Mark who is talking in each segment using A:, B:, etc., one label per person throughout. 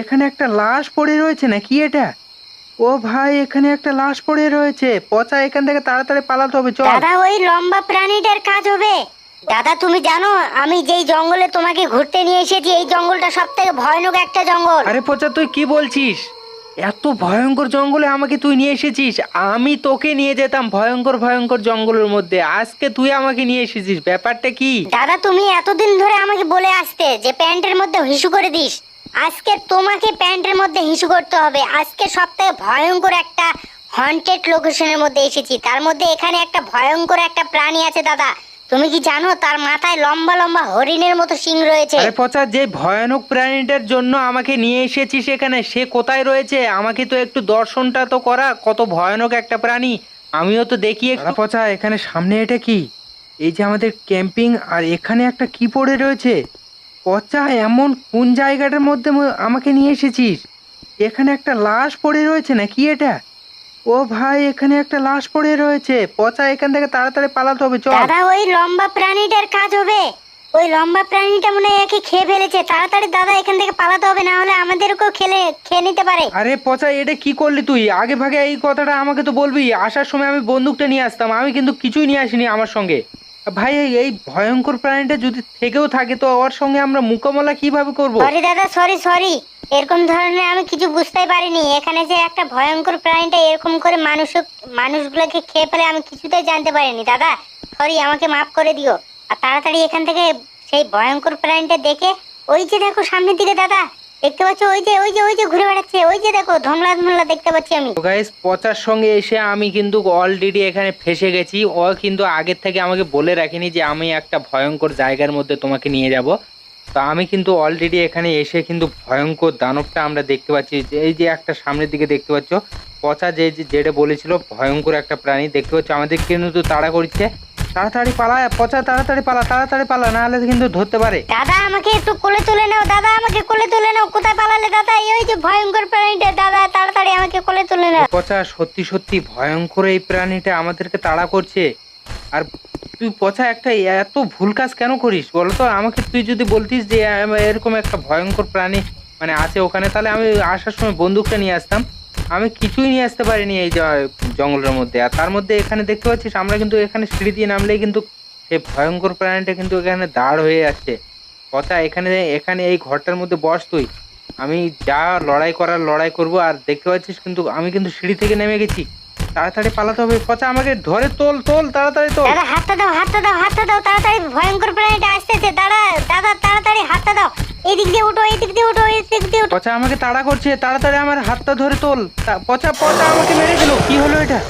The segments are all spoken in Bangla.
A: এখানে একটা লাশ পড়ে রয়েছে না কি এটা? ও ভাই এখানে একটা লাশ পড়ে রয়েছে। পচা এখান থেকে তাড়াতাড়ি পালাতে হবে চল।
B: দাদা ওই লম্বা প্রাণীটার কাজ হবে। দাদা তুমি জানো আমি যেই জঙ্গলে তোমাকে ঘুরতে নিয়ে এসেছি এই জঙ্গলটা সব থেকে ভয়ানক একটা জঙ্গল।
A: আরে পচা তুই কি বলছিস? এত ভয়ঙ্কর জঙ্গলে আমাকে তুই নিয়ে এসেছিস। আমি তোকে নিয়ে যেতাম ভয়ঙ্কর ভয়ঙ্কর জঙ্গলের মধ্যে। আজকে তুই আমাকে নিয়ে এসেছিস। ব্যাপারটা কি?
B: দাদা তুমি এতদিন ধরে আমাকে বলে আসতে যে প্যান্টের মধ্যে হিসু করে দিস। আজকে তোমাকে প্যান্টের মধ্যে হিসু করতে হবে। আজকে থেকে ভয়ঙ্কর একটা হন্টেড লোকেশনের মধ্যে এসেছি। তার মধ্যে এখানে একটা ভয়ঙ্কর একটা প্রাণী আছে দাদা। তুমি কি জানো তার মাথায় লম্বা লম্বা হরিণের মতো শিং রয়েছে?
A: আরে পচা যে ভয়ানক প্রাণীটার জন্য আমাকে নিয়ে এসেছিস এখানে সে কোথায় রয়েছে? আমাকে তো একটু দর্শনটা তো করা কত ভয়ানক একটা প্রাণী। আমিও তো দেখি একটু। পচা এখানে সামনে এটা কি? এই যে আমাদের ক্যাম্পিং আর এখানে একটা কি পড়ে রয়েছে? পচা এমন কোন জায়গাটার মধ্যে আমাকে নিয়ে এসেছিস? এখানে একটা লাশ পড়ে রয়েছে না কি এটা? ও ভাই এখানে একটা লাশ পড়ে রয়েছে। পচা এখান থেকে তাড়াতাড়ি পালাতে হবে চল।
B: দাদা ওই লম্বা প্রাণীটার কাজ হবে। ওই লম্বা প্রাণীটা মনে হয় একে খেয়ে ফেলেছে। তাড়াতাড়ি দাদা এখান থেকে পালাতে হবে না হলে আমাদেরকেও খেলে খেয়ে নিতে পারে।
A: আরে পচা এটা কি করলি তুই? আগে ভাগে এই কথাটা আমাকে তো বলবি। আসার সময় আমি বন্দুকটা নিয়ে আসতাম। আমি কিন্তু কিছুই নিয়ে আসিনি আমার সঙ্গে। ভাই, এই- ভয়ঙ্কর প্রাণীটা যদি থেকেও থাকে, তো ওর সঙ্গে আমরা মোকাবেলা কীভাবে করব?
B: সরি দাদা, সরি সরি। এরকম ধরনের আমি কিছু বুঝতেই পারিনি। এখানে যে একটা ভয়ঙ্কর প্রাণীটা এরকম করে মানুষ, মানুষগুলোকে খেয়ে ফেলে আমি কিছুতেই জানতে পারিনি। দাদা, সরি, আমাকে মাফ করে দিও। আর তাড়াতাড়ি এখান থেকে সেই ভয়ঙ্কর প্রাণীটা দেখে, ওই যে দেখো সামনের দিকে, দাদা। দেখতে পাচ্ছ? ওই যে ওই যে ওই যে ঘুরে বেড়াচ্ছে। ওই যে দেখো, ধমলা ধমলা দেখতে পাচ্ছি আমি।
A: গাইস পচার সঙ্গে এসে আমি কিন্তু অলরেডি এখানে ফেসে গেছি। ও কিন্তু আগের থেকে আমাকে বলে রাখিনি যে আমি একটা ভয়ঙ্কর জায়গার মধ্যে তোমাকে নিয়ে যাব। তো আমি কিন্তু অলরেডি এখানে এসে কিন্তু ভয়ঙ্কর দানবটা আমরা দেখতে পাচ্ছি। যে, এই যে একটা সামনের দিকে দেখতে পাচ্ছ, পচা যে যেটা বলেছিল, ভয়ঙ্কর একটা প্রাণী। দেখতে পাচ্ছ, আমাদের কিন্তু তাড়া করছে তাড়াতাড়ি পালা পচা তাড়াতাড়ি পালা তাড়াতাড়ি পালা না হলে কিন্তু ধরতে পারে।
B: দাদা আমাকে একটু কোলে তুলে নাও দাদা আমাকে কোলে তুলে নাও কোথায় পালালে দাদা? এই ওই যে ভয়ঙ্কর প্রাণীটা দাদা তাড়াতাড়ি আমাকে কোলে তুলে নাও।
A: পচা সত্যি সত্যি ভয়ঙ্কর এই প্রাণীটা আমাদেরকে তাড়া করছে। আর তুই পচা একটা এত ভুল কাজ কেন করিস? বলতো আমাকে তুই যদি বলতিস যে এরকম একটা ভয়ঙ্কর প্রাণী মানে আছে ওখানে তাহলে আমি আসার সময় বন্দুকটা নিয়ে আসতাম। আমি কিছুই নিয়ে আসতে পারিনি এই জঙ্গলের মধ্যে। আর তার মধ্যে এখানে দেখতে পাচ্ছিস, আমরা কিন্তু এখানে সিঁড়ি দিয়ে নামলেই কিন্তু সেই ভয়ঙ্কর প্রাণীটা কিন্তু এখানে দাঁড় হয়ে যাচ্ছে। পচা এখানে এখানে এই ঘরটার মধ্যে বস তুই। আমি যা লড়াই করার লড়াই করব, আর দেখতে পাচ্ছিস কিন্তু আমি কিন্তু সিঁড়ি থেকে নেমে গেছি। তাড়াতাড়ি পালাতে হবে। পচা আমাকে ধরে তোল তোল, তাড়াতাড়ি তোল।
B: দাদা, হাতটা দাও হাতটা দাও হাতটা দাও, তাড়াতাড়ি ভয়ঙ্কর প্রাণীটা আসতেছে। দাদা দাদা, তাড়াতাড়ি হাতটা দাও। এই দিক দিয়ে উঠো এই দিক দিয়ে উঠো দিক
A: পচা আমাকে তাড়া করছে তাড়াতাড়ি আমার হাতটা ধরে তোল। পচা পচা আমাকে মেরে দিল কি হলো এটা?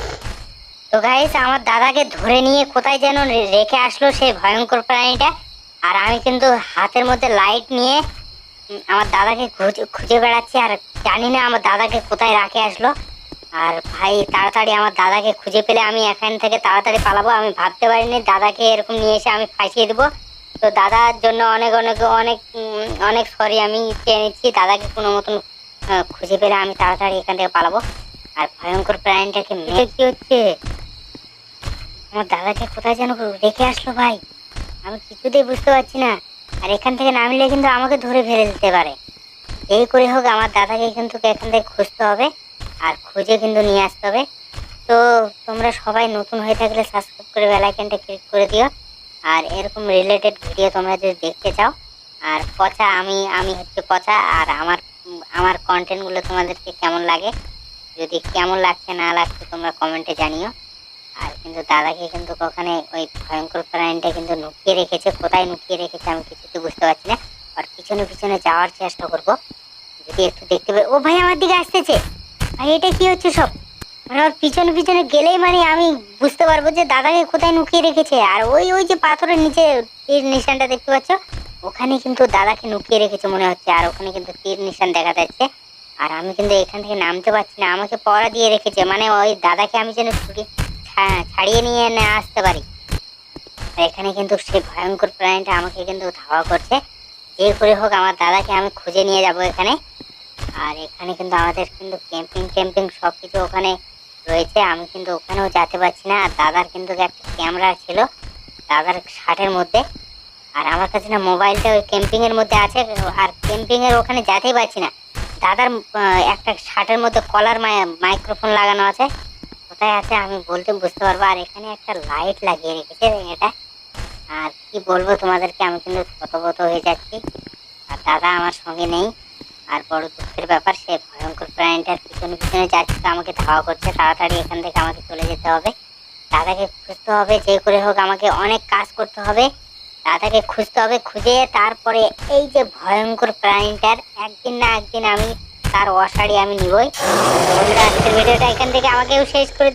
B: তো গাইস আমার দাদাকে ধরে নিয়ে কোথায় যেন রেখে আসলো সেই ভয়ঙ্কর প্রাণীটা। আর আমি কিন্তু হাতের মধ্যে লাইট নিয়ে আমার দাদাকে খুঁজে খুঁজে বেড়াচ্ছি। আর জানি না আমার দাদাকে কোথায় রাখে আসলো। আর ভাই তাড়াতাড়ি আমার দাদাকে খুঁজে পেলে আমি এখান থেকে তাড়াতাড়ি পালাবো। আমি ভাবতে পারিনি দাদাকে এরকম নিয়ে এসে আমি ফাঁসিয়ে দেবো। তো দাদার জন্য অনেক অনেক অনেক অনেক সরি আমি চেয়ে নিচ্ছি। দাদাকে কোনো মতন খুঁজে পেলে আমি তাড়াতাড়ি এখান থেকে পালাবো। আর ভয়ঙ্কর প্রাণীটাকে মেরে কি হচ্ছে? আমার দাদাকে কোথায় যেন রেখে আসলো ভাই। আমি কিছুতেই বুঝতে পারছি না। আর এখান থেকে নামলে কিন্তু আমাকে ধরে ফেলে দিতে পারে। এই করে হোক আমার দাদাকে কিন্তু এখান থেকে খুঁজতে হবে। আর খুঁজে কিন্তু নিয়ে আসতে হবে। তো তোমরা সবাই নতুন হয়ে থাকলে সাবস্ক্রাইব করে বেলাইকনটা ক্লিক করে দিও। আর এরকম রিলেটেড ভিডিও তোমরা যদি দেখতে চাও, আর পচা, আমি আমি হচ্ছে পচা, আর আমার আমার কন্টেন্টগুলো তোমাদেরকে কেমন লাগে, যদি কেমন লাগছে, না লাগছে, তোমরা কমেন্টে জানিও। আর কিন্তু দাদাকে কিন্তু ওখানে ওই ভয়ঙ্কর প্রাণীটা কিন্তু লুকিয়ে রেখেছে, কোথায় লুকিয়ে রেখেছে আমি কিছুতে বুঝতে পারছি না আর পিছনে পিছনে যাওয়ার চেষ্টা করব। যদি একটু দেখতে পাই, ও ভাই আমার দিকে আসতেছে, ভাই এটা কি হচ্ছে সব? মানে ওর পিছনে পিছনে গেলেই মানে আমি বুঝতে পারব যে দাদাকে কোথায় লুকিয়ে রেখেছে। আর ওই ওই যে পাথরের নিচে তীর নিশানটা দেখতে পাচ্ছ, ওখানে কিন্তু দাদাকে লুকিয়ে রেখেছে মনে হচ্ছে, আর ওখানে কিন্তু তীর নিশান দেখা যাচ্ছে। আর আমি কিন্তু এখান থেকে নামতে পারছি না, আমাকে পড়া দিয়ে রেখেছে মানে ওই দাদাকে আমি যেন ছাড়িয়ে নিয়ে না আসতে পারি। এখানে কিন্তু সেই ভয়ঙ্কর প্রাণীটা আমাকে কিন্তু ধাওয়া করছে। যে করে হোক আমার দাদাকে আমি খুঁজে নিয়ে যাব এখানে। আর এখানে কিন্তু আমাদের কিন্তু ক্যাম্পিং ক্যাম্পিং সব কিছু ওখানে রয়েছে, আমি কিন্তু ওখানেও যেতে পারছি না। আর দাদার কিন্তু একটা ক্যামেরা ছিল দাদার শার্টের মধ্যে। আর আমার কাছে না মোবাইলটা ওই ক্যাম্পিংয়ের মধ্যে আছে। আর ক্যাম্পিংয়ের ওখানে যেতেই পারছি না। দাদার একটা শার্টের মধ্যে কলার মাইক্রোফোন লাগানো আছে। কোথায় আছে আমি বলতে বুঝতে পারব আর এখানে একটা লাইট লাগিয়ে রেখেছে এটা। আর কি বলব তোমাদেরকে, আমি কিন্তু কত হয়ে যাচ্ছি। আর দাদা আমার সঙ্গে নেই। আর বড় দুঃখের ব্যাপার, সে ভয়ঙ্কর প্রাণীটার পিছনে পিছনে যাচ্ছে, তো আমাকে ধাওয়া করছে। তাড়াতাড়ি এখান থেকে আমাকে চলে যেতে হবে। দাদাকে খুঁজতে হবে, যে করে হোক আমাকে অনেক কাজ করতে হবে। দাদাকে খুঁজতে হবে, খুঁজে তারপরে এই যে ভয়ঙ্কর প্রাণীটার, একদিন না একদিন আমি তার অশাড়ি আমি নিবই। আজকের ভিডিওটা এখান থেকে আমাকেও শেষ করে